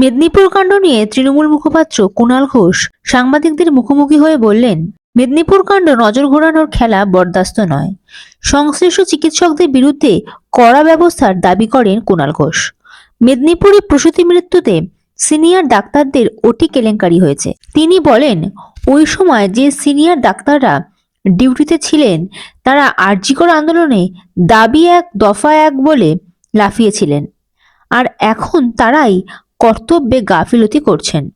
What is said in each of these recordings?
মেদিনীপুর কাণ্ড নিয়ে তৃণমূল মুখপাত্র কুণাল ঘোষ সাংবাদিকদের মুখোমুখি হয়ে বললেন, মেদিনীপুর কাণ্ড নজর ঘোরানোর খেলা বরদাস্ত নয়। সংশ্লিষ্ট চিকিৎসকদের বিরুদ্ধে কড়া ব্যবস্থার দাবি করেন কুণাল ঘোষ। মেদিনীপুরে প্রসূতি মৃত্যুতে সিনিয়র ডাক্তারদের ওটি কেলেঙ্কারি হয়েছে। তিনি বলেন, ওই সময় যে সিনিয়র ডাক্তাররা ডিউটিতে ছিলেন, তারা আর্জিকর আন্দোলনে দাবি এক, দফা এক বলে লাফিয়েছিলেন। আর এখন তারাই কর্তব্যে গাফিলতি করছেন।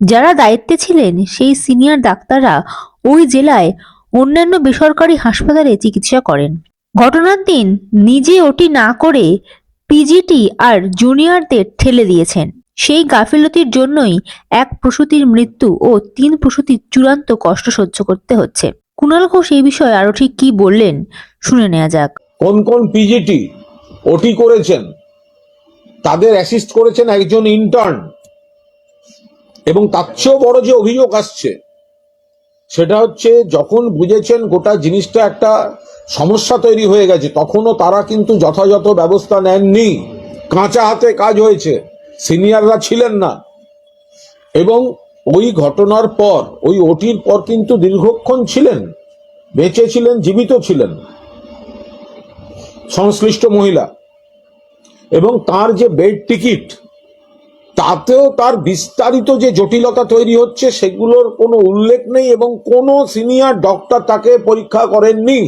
যারা দায়িত্বে ছিলেন, সেই সিনিয়র ডাক্তাররা ওই জেলায় অন্যান্য বেসরকারি হাসপাতালে চিকিৎসা করেন। ঘটনার দিন নিজে ওটি না করে পিজিটি আর জুনিয়রদের ঠেলে দিয়েছেন। সেই গাফিলতির জন্যই এক প্রসূতির মৃত্যু ও তিন প্রসূতির চূড়ান্ত কষ্ট সহ্য করতে হচ্ছে। কুণাল ঘোষ এই বিষয়ে আরও ঠিক কি বললেন, শুনে নেওয়া যাক। কোন কোন পিজিটি ওটি করেছেন? তাদের অ্যাসিস্ট করেছেন একজন ইন্টার্ন এবং তার চেয়েও বড় যে অভিযোগ আসছে, সেটা হচ্ছে যখন বুঝেছেন গোটা জিনিসটা একটা সমস্যা তৈরি হয়ে গেছে, তখনও তারা কিন্তু যথাযথ ব্যবস্থা নেননি। কাঁচা হাতে কাজ হয়েছে, সিনিয়ররা ছিলেন না। এবং ওই ঘটনার পর, ওই ওটির পর কিন্তু দীর্ঘক্ষণ ছিলেন, বেঁচে ছিলেন, জীবিত ছিলেন। সংশ্লিষ্ট মহিলা। এবং তার যে বেড টিকিট, তাতেও তার বিস্তারিত যে জটিলতা তৈরি হচ্ছে, সেগুলোর কোনো উল্লেখ নেই এবং কোনো সিনিয়র ডক্টর তাকে পরীক্ষা করেননি।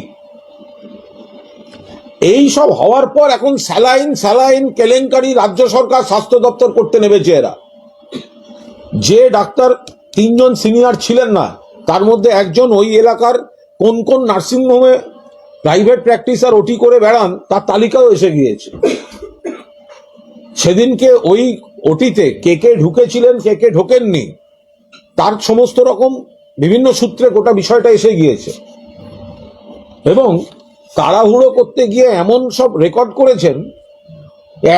এই সব হওয়ার পর এখন স্যালাইন স্যালাইন কেলেঙ্কারি রাজ্য সরকার স্বাস্থ্য দপ্তর করতে নেমেছে এরা। যে ডাক্তার তিনজন সিনিয়র ছিলেন না, তার মধ্যে একজন ওই এলাকার কোন কোন নার্সিংহোমে প্রাইভেট প্র্যাকটিস আর ওটি করে বেড়ান, তার তালিকাও এসে গিয়েছে। সেদিনকে ওই ওটিতে কে কে ঢুকেছিলেন, কে কে ঢোকেননি, তার সমস্ত রকম বিভিন্ন সূত্রে গোটা বিষয়টা এসে গিয়েছে। এবং তাড়াহুড়ো করতে গিয়ে এমন সব রেকর্ড করেছেন,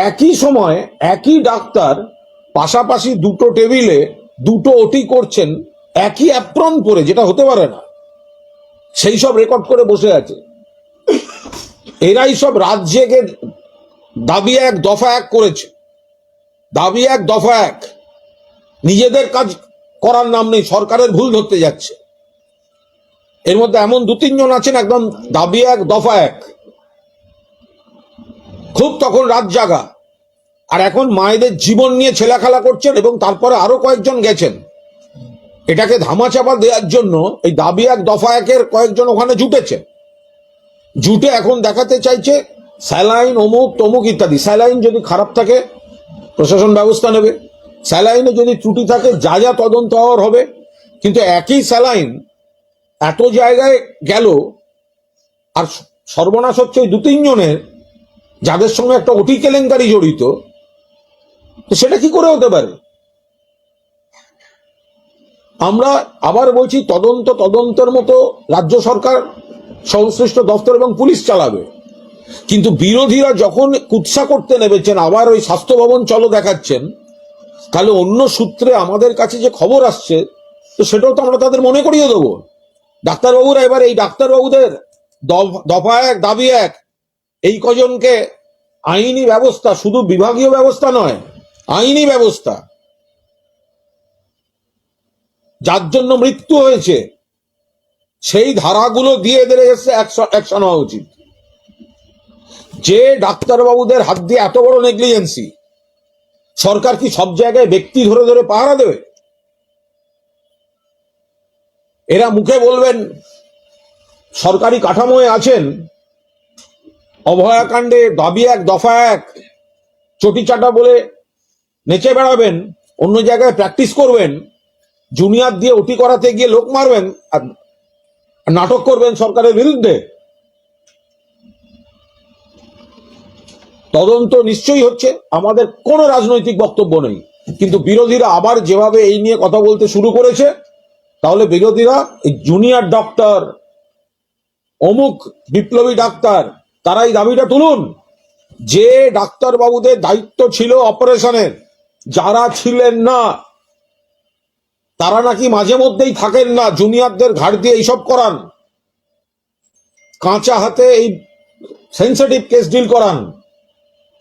একই সময় একই ডাক্তার পাশাপাশি দুটো টেবিলে দুটো ওটি করছেন, একই অ্যাপ্রন পরে, যেটা হতে পারে না। সেই সব রেকর্ড করে বসে আছে। এরাই সব রাত জেগে দাবি এক, দফা এক করেছে। দাবি এক, দফা এক। নিজেদের কাজ করার নাম নেই, সরকারের ভুল ধরতে যাচ্ছে। এর মধ্যে এমন দু, তিনজন আছেন, একদম দাবি এক, দফা এক। খুব তখন রাত জাগা। আর এখন মায়েদের জীবন নিয়ে ছেলাখেলা করছেন এবং তারপরে আরও কয়েকজন গেছেন। এটাকে ধামাচাপা দেওয়ার জন্য এই দাবি এক, দফা একের কয়েকজন ওখানে জুটেছে। জুটে এখন দেখাতে চাইছে স্যালাইন, অমুক, তমুক ইত্যাদি। স্যালাইন যদি খারাপ থাকে, প্রশাসন ব্যবস্থা নেবে। স্যালাইনে যদি ত্রুটি থাকে, যা যা তদন্ত হওয়ার হবে। কিন্তু একই স্যালাইন এত জায়গায় গেল, আর সর্বনাশ হচ্ছে ওই দু তিনজনের যাদের সঙ্গে একটা অটি কেলেঙ্কারি জড়িত, তো সেটা কি করে হতে পারে? আমরা আবার বলছি, তদন্ত তদন্তের মতো রাজ্য সরকার, সংশ্লিষ্ট দপ্তর এবং পুলিশ চালাবে। কিন্তু বিরোধীরা যখন কুৎসা করতে নেমেছেন, আবার ওই স্বাস্থ্য ভবন চলো দেখাচ্ছেন, তাহলে অন্য সূত্রে আমাদের কাছে যে খবর আসছে, তো সেটাও তো আমরা তাদের মনে করিয়ে দেবো। ডাক্তারবাবুরা এবার এই ডাক্তারবাবুদের দফা এক, দাবি এক, এই কজনকে আইনি ব্যবস্থা, শুধু বিভাগীয় ব্যবস্থা নয়, আইনি ব্যবস্থা। যার জন্য মৃত্যু হয়েছে, সেই ধারাগুলো দিয়ে এদের এসে অ্যাকশন হওয়া উচিত। যে ডাক্তারবাবুদের হাত দিয়ে এত বড় নেগলিজেন্সি, সরকার কি সব জায়গায় ব্যক্তি ধরে ধরে পাহারা দেবে? এরা মুখে বলবেন, সরকারি কাঠামোয় আছেন, অভয়াকাণ্ডে দাবি এক, দফা এক চটি চাটা বলে নেচে বেড়াবেন, অন্য জায়গায় প্র্যাকটিস করবেন জুনিয়র দিয়ে ওটি করাতে গিয়ে লোক মারবেন আর আর নাটক করবেন সরকারের বিরুদ্ধে। তদন্ত নিশ্চয়ই হচ্ছে, আমাদের কোনো রাজনৈতিক বক্তব্য নেই। কিন্তু বিরোধীরা আবার যেভাবে এই নিয়ে কথা বলতে শুরু করেছে, তাহলে বিরোধীরা এই জুনিয়র ডক্টর, অমুক বিপ্লবী ডাক্তার তারা এই দাবিটা তুলুন। যে ডাক্তার বাবুদের দায়িত্ব ছিল অপারেশনের, যারা ছিলেন না, তারা নাকি মাঝে মধ্যেই থাকেন না, জুনিয়রদের ঘাট দিয়ে এইসব করান। কাঁচা হাতে এই সেন্সিটিভ কেস ডিল করান।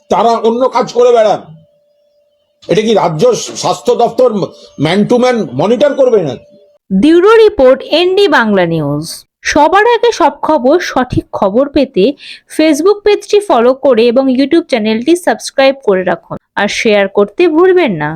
তারা অন্য কাজ করে বেড়ান। এটা কি রাজ্য স্বাস্থ্য দপ্তর ম্যান টু ম্যান মনিটর করবে না bureau report, ND Bangla news. সবার আগে সব খবর, সঠিক খবর পেতে ফেসবুক পেজটি ফলো করে এবং ইউটিউব চ্যানেলটি সাবস্ক্রাইব করে রাখুন। আর শেয়ার করতে ভুলবেন না।